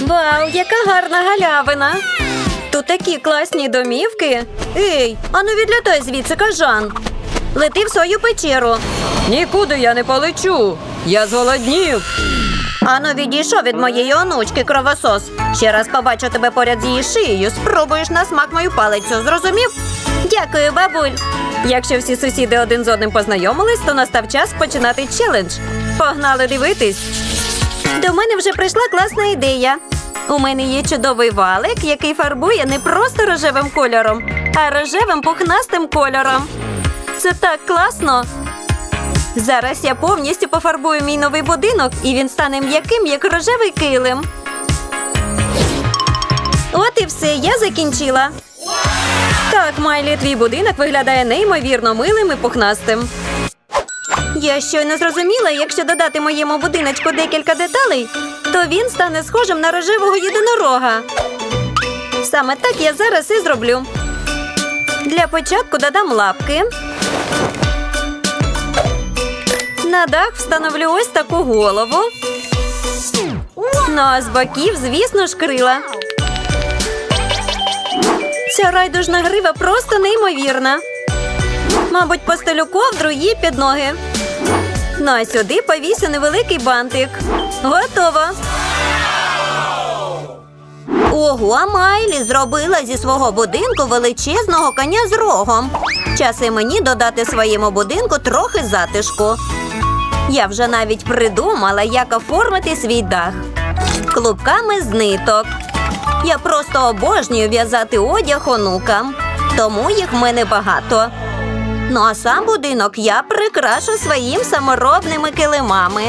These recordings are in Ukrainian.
Вау, яка гарна галявина! Тут такі класні домівки. Ей, ану відлятай звідси, кажан. Лети в свою печеру. Нікуди я не полечу. Я зголоднів. Ану відійшов від моєї онучки кровосос. Ще раз побачу тебе поряд з її шиєю. Спробуєш на смак мою палицю. Зрозумів? Дякую, бабуль. Якщо всі сусіди один з одним познайомились, то настав час починати челендж. Погнали дивитись. До мене вже прийшла класна ідея. У мене є чудовий валик, який фарбує не просто рожевим кольором, а рожевим пухнастим кольором. Це так класно. Зараз я повністю пофарбую мій новий будинок, і він стане м'яким, як рожевий килим. От і все, я закінчила. Так, Майлі, твій будинок виглядає неймовірно милим і пухнастим. Я щойно зрозуміла, якщо додати моєму будиночку декілька деталей, то він стане схожим на рожевого єдинорога. Саме так я зараз і зроблю. Для початку додам лапки. На дах встановлю ось таку голову. Ну а з боків, звісно ж, крила. Ця райдужна грива просто неймовірна. Мабуть, постелю ковдру їй під ноги. Ну а сюди повісю невеликий бантик. Готово. Ого, Майлі зробила зі свого будинку величезного коня з рогом. Час і мені додати своєму будинку трохи затишку. Я вже навіть придумала, як оформити свій дах. Клубками з ниток. Я просто обожнюю в'язати одяг онукам, тому їх в мене багато. Ну а сам будинок я прикрашу своїм саморобними килимами.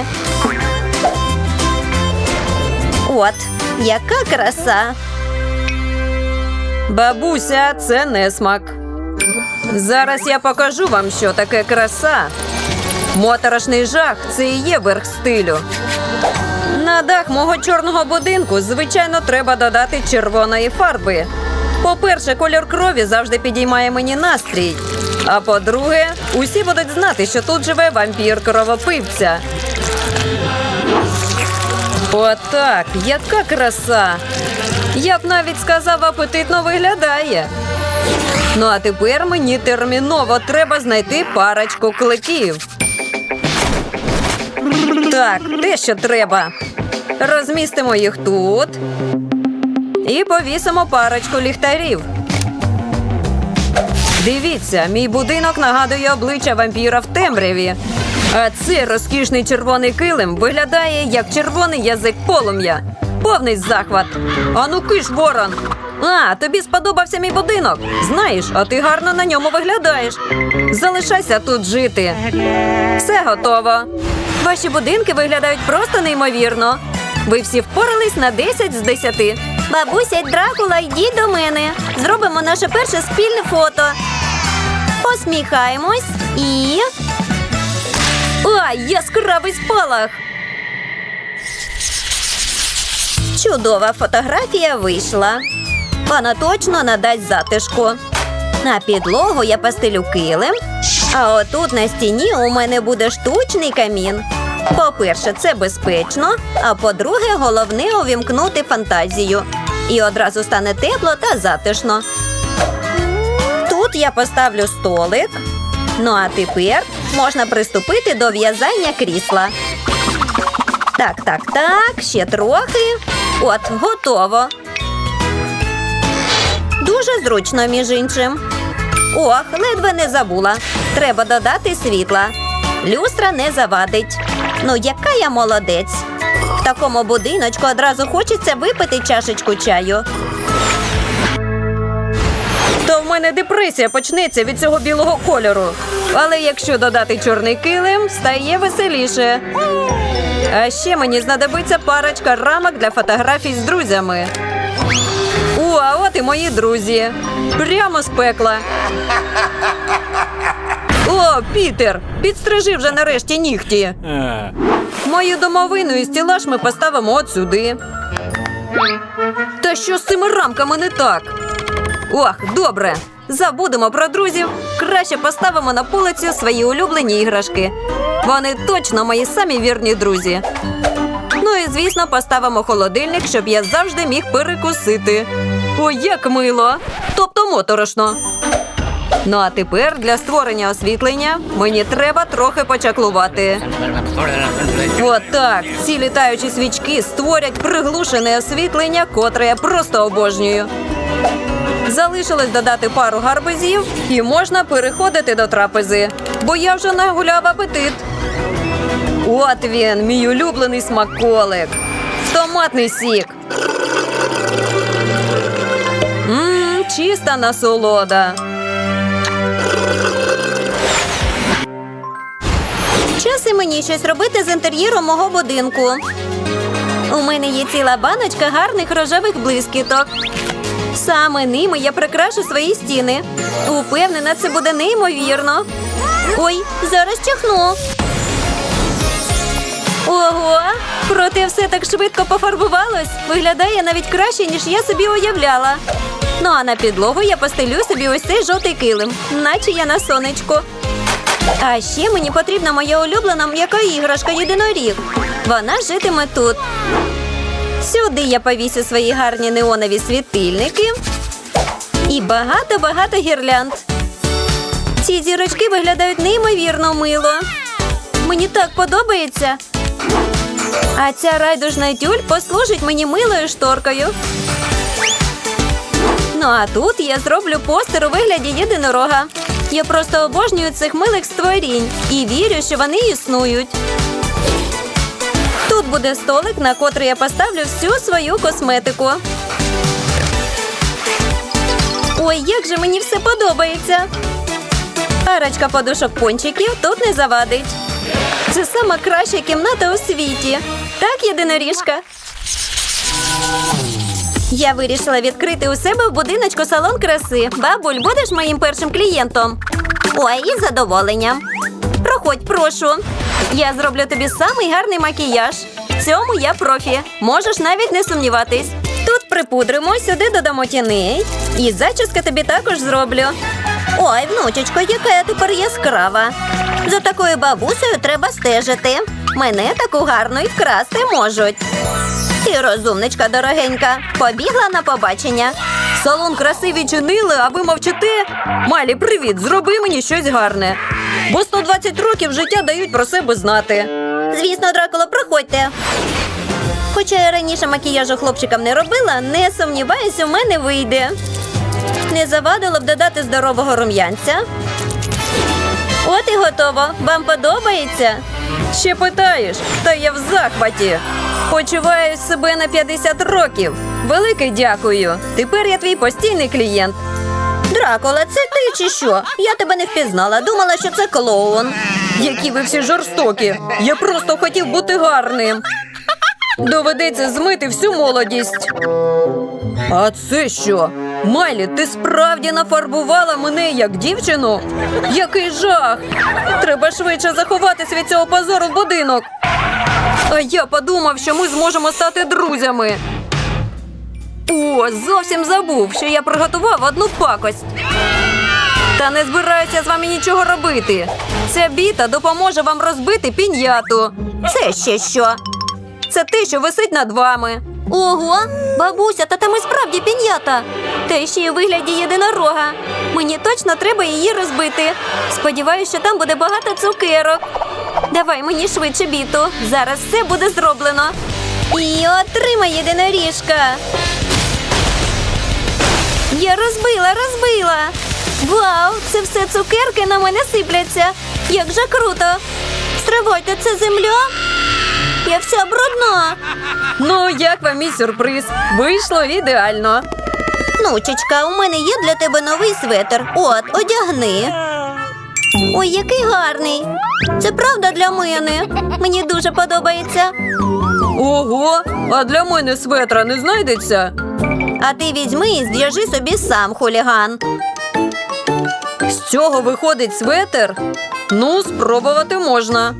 От, яка краса. Бабуся, це не смак. Зараз я покажу вам, що таке краса. Моторошний жах це і є верх стилю. На дах мого чорного будинку, звичайно, треба додати червоної фарби. По-перше, кольор крові завжди підіймає мені настрій. А по-друге, усі будуть знати, що тут живе вампір кровопивця. Отак, яка краса! Я б навіть сказав, апетитно виглядає. Ну а тепер мені терміново треба знайти парочку кликів. Так, те, що треба. Розмістимо їх тут і повісимо парочку ліхтарів. Дивіться, мій будинок нагадує обличчя вампіра в темряві. А цей розкішний червоний килим виглядає як червоний язик полум'я. Повний захват. Ану киш, ворон. А, тобі сподобався мій будинок. Знаєш, а ти гарно на ньому виглядаєш. Залишайся тут жити. Все готово. Ваші будинки виглядають просто неймовірно. Ви всі впорались на 10 з 10. Бабуся Дракула, йдіть до мене. Зробимо наше перше спільне фото. Посміхаємось і. Ай, яскравий спалах! Чудова фотографія вийшла. Вона точно надасть затишку. На підлогу я постелю килим, а отут на стіні у мене буде штучний камін. По-перше, це безпечно, а по-друге, головне увімкнути фантазію. І одразу стане тепло та затишно. Тут я поставлю столик. Ну а тепер можна приступити до в'язання крісла. Так, так, так, ще трохи. От, готово. Дуже зручно, між іншим. Ох, ледве не забула. Треба додати світла. Люстра не завадить. Ну, яка я молодець. В такому будиночку одразу хочеться випити чашечку чаю. То в мене депресія почнеться від цього білого кольору. Але якщо додати чорний килим, стає веселіше. А ще мені знадобиться парочка рамок для фотографій з друзями. О, а от і мої друзі. Прямо з пекла. О, Пітер! Підстрижи вже нарешті нігті. Мою домовину і стілаж ми поставимо от сюди. Та що з цими рамками не так? Ох, добре. Забудемо про друзів. Краще поставимо на полицю свої улюблені іграшки. Вони точно мої самі вірні друзі. Ну і звісно, поставимо холодильник, щоб я завжди міг перекусити. Ой, як мило! Тобто моторошно. Ну а тепер для створення освітлення мені треба трохи почаклувати. Отак. Ці літаючі свічки створять приглушене освітлення, котре я просто обожнюю. Залишилось додати пару гарбузів і можна переходити до трапези, бо я вже нагуляв апетит. От він, мій улюблений смаколик. Томатний сік. Мм, чиста насолода. Час і мені щось робити з інтер'єром мого будинку. У мене є ціла баночка гарних рожевих блискіток. Саме ними я прикрашу свої стіни. Упевнена, це буде неймовірно. Ой, зараз чихну. Ого, проте все так швидко пофарбувалось. Виглядає навіть краще, ніж я собі уявляла. Ну а на підлогу я постелю собі ось цей жовтий килим, наче я на сонечку. А ще мені потрібна моя улюблена м'яка іграшка єдиноріг. Вона житиме тут. Сюди я повісю свої гарні неонові світильники і багато-багато гірлянд. Ці зірочки виглядають неймовірно мило. Мені так подобається. А ця райдужна тюль послужить мені милою шторкою. Ну а тут я зроблю постер у вигляді єдинорога. Я просто обожнюю цих милих створінь і вірю, що вони існують. Тут буде столик, на котрий я поставлю всю свою косметику. Ой, як же мені все подобається. Парочка подушок пончиків тут не завадить. Це сама краща кімната у світі. Так, єдиноріжка. Я вирішила відкрити у себе в будиночку салон краси. Бабуль, будеш моїм першим клієнтом? Ой, із задоволенням. Проходь, прошу. Я зроблю тобі самий гарний макіяж. В цьому я профі. Можеш навіть не сумніватись. Тут припудримо, сюди додамо тіней. І зачіска тобі також зроблю. Ой, внучечко, яка я тепер яскрава. За такою бабусею треба стежити. Мене таку гарну і вкрасти можуть. Ти розумничка дорогенька. Побігла на побачення. Салон краси відчинили, а ви мовчите. Малі, привіт, зроби мені щось гарне. Бо 120 років життя дають про себе знати. Звісно, Дракуло, проходьте. Хоча я раніше макіяжу хлопчикам не робила, не сумніваюся, у мене вийде. Не завадило б додати здорового рум'янця. От і готово. Вам подобається? Ще питаєш, та я в захваті. Почуваю себе на 50 років. Велике дякую. Тепер я твій постійний клієнт. Дракула, це ти чи що? Я тебе не впізнала. Думала, що це клоун. Які ви всі жорстокі. Я просто хотів бути гарним. Доведеться змити всю молодість. А це що? Майлі, ти справді нафарбувала мене як дівчину? Який жах! Треба швидше заховатись від цього позору в будинок. А я подумав, що ми зможемо стати друзями. О, зовсім забув, що я приготував одну пакость. Та не збираюся з вами нічого робити. Ця біта допоможе вам розбити піньяту. Це ще що? Це те, що висить над вами. Ого, бабуся, та там і справді піньята. Та ще й у вигляді єдинорога. Мені точно треба її розбити. Сподіваюся, що там буде багато цукерок. Давай мені швидше біту. Зараз все буде зроблено. І отримай єдиноріжка. Я розбила, розбила. Вау, це все цукерки на мене сипляться. Як же круто. Стривайте, це земля? Я вся брудна. Ну, як вам мій сюрприз? Вийшло ідеально. Нучечка, у мене є для тебе новий светр. От, одягни. Ой, який гарний. Це правда для мене. Мені дуже подобається. Ого, а для мене светра не знайдеться. А ти візьми і зв'яжи собі сам хуліган. З цього виходить светр? Ну, спробувати можна.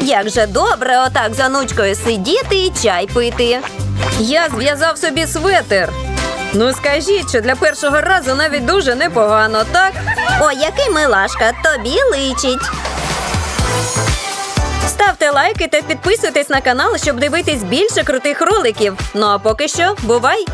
Як же добре отак за нучкою сидіти і чай пити. Я зв'язав собі светр. Ну скажіть, що для першого разу навіть дуже непогано, так? О, який милашка, тобі личить. Ставте лайки та підписуйтесь на канал, щоб дивитись більше крутих роликів. Ну а поки що, бувай!